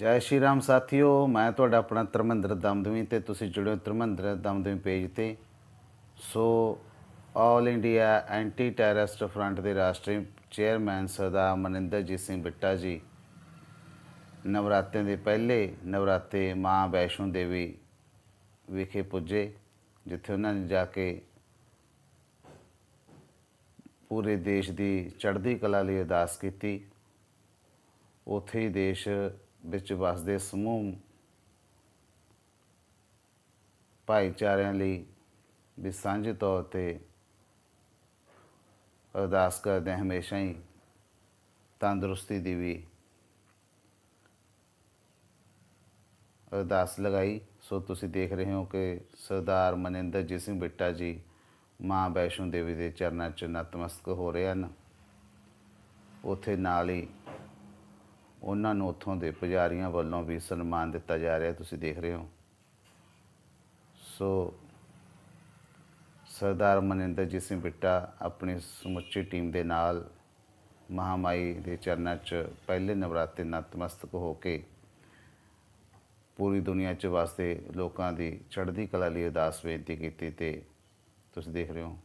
ਜੈ ਸ਼੍ਰੀ ਰਾਮ ਸਾਥੀਓ, ਮੈਂ ਤੁਹਾਡਾ ਆਪਣਾ ਧਰਮਿੰਦਰ ਦਮਦਮੀ ਤੇ ਤੁਸੀਂ ਜੁੜੇ ਹੋ ਧਰਮਿੰਦਰ ਦਮਦਮੀ ਪੇਜ ਤੇ। So all India anti terrorist front ਦੇ ਰਾਸ਼ਟਰੀ ਚੇਅਰਮੈਨ ਸਰਦਾਰ ਮਨਿੰਦਰਜੀਤ ਸਿੰਘ ਬਿੱਟਾ ਜੀ, ਨਵਰਾਤਿਆਂ ਦੇ ਪਹਿਲੇ ਨਵਰਾਤੇ ਮਾਂ ਵੈਸ਼ਨੋ ਦੇਵੀ ਵਿਖੇ ਪੁੱਜੇ, ਜਿੱਥੇ ਉਹਨਾਂ ਨੇ ਜਾ ਕੇ ਪੂਰੇ ਦੇਸ਼ ਦੀ ਚੜ੍ਹਦੀ ਕਲਾ ਲਈ ਅਰਦਾਸ ਕੀਤੀ। ਉੱਥੇ ਹੀ ਦੇਸ਼ ਵਿੱਚ ਵਸਦੇ ਸਮੂਹ ਭਾਈਚਾਰਿਆਂ ਲਈ ਵੀ ਸਾਂਝੇ ਤੌਰ ਤੇ ਅਰਦਾਸ ਕਰਦੇ ਹਾਂ, ਹਮੇਸ਼ਾ ਹੀ ਤੰਦਰੁਸਤੀ ਦੀ ਵੀ ਅਰਦਾਸ ਲਗਾਈ। ਸੋ ਤੁਸੀਂ ਦੇਖ ਰਹੇ ਹੋ ਕਿ ਸਰਦਾਰ ਮਨਿੰਦਰਜੀਤ ਸਿੰਘ ਬਿੱਟਾ ਜੀ, ਮਾਂ ਵੈਸ਼ਨੋ ਦੇਵੀ ਦੇ ਚਰਨਾਂ 'ਚ ਨਤਮਸਤਕ ਹੋ ਰਹੇ ਹਨ। ਉੱਥੇ ਨਾਲ ਹੀ ਉਹਨਾਂ ਨੂੰ ਉੱਥੋਂ ਦੇ ਪੁਜਾਰੀਆਂ ਵੱਲੋਂ ਵੀ ਸਨਮਾਨ ਦਿੱਤਾ ਜਾ ਰਿਹਾ, ਤੁਸੀਂ ਦੇਖ ਰਹੇ ਹੋ। ਸੋ ਸਰਦਾਰ ਮਨਿੰਦਰਜੀਤ ਸਿੰਘ ਬਿੱਟਾ ਆਪਣੀ ਸਮੁੱਚੀ ਟੀਮ ਦੇ ਨਾਲ ਮਹਾਮਾਈ ਦੇ ਚਰਨਾਂ 'ਚ ਪਹਿਲੇ ਨਵਰਾਤੇ ਨਤਮਸਤਕ ਹੋ ਕੇ ਪੂਰੀ ਦੁਨੀਆ 'ਚ ਵਸਦੇ ਲੋਕਾਂ ਦੀ ਚੜ੍ਹਦੀ ਕਲਾ ਲਈ ਅਰਦਾਸ ਬੇਨਤੀ ਕੀਤੀ ਤੇ ਤੁਸੀਂ ਦੇਖ ਰਹੇ ਹੋ।